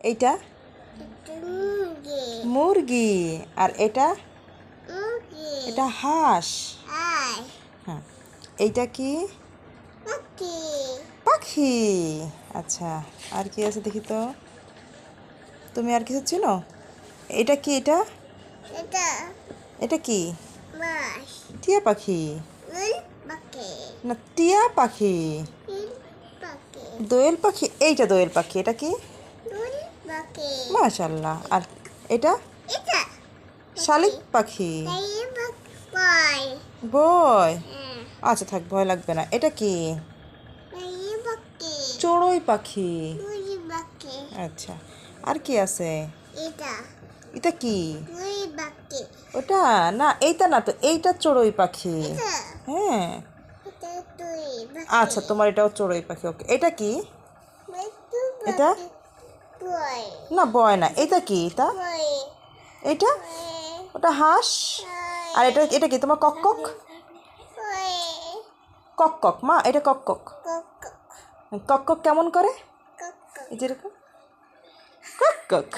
এইটা? মুরগি। আর এটা? এটা হাঁস। হ্যাঁ। এইটা কি? পাখি। আচ্ছা আর কি আছে দেখি তো? তুমি আর কিছু চিনো? এটা কি এটা? এটা কি? টিয়া পাখি। না টিয়া পাখি। দোয়েল পাখি। এইটা দোয়েল পাখি। এটা কি? মাশাল্লাহ আর এটা? এটা। শালিক পাখি। বয়। হ্যাঁ। আচ্ছা থাক ভয় লাগবে না। এটা কি? চড়ুই পাখি। আচ্ছা। আর কি আছে? এটা। কি? ওটা? না এইটা না তো এইটা চড়ুই পাখি। হ্যাঁ। আচ্ছা তোমার এটাও চড়ুই পাখি। ওকে। এটা কি? এটা? না বয় না এটা কি? এটা? এটা? ওটা হাঁস? আর এটা এটা কি তোমার কক কক কক কক মা এটা কক কক কক কক কক কেমন করে যেরকম। Cock cock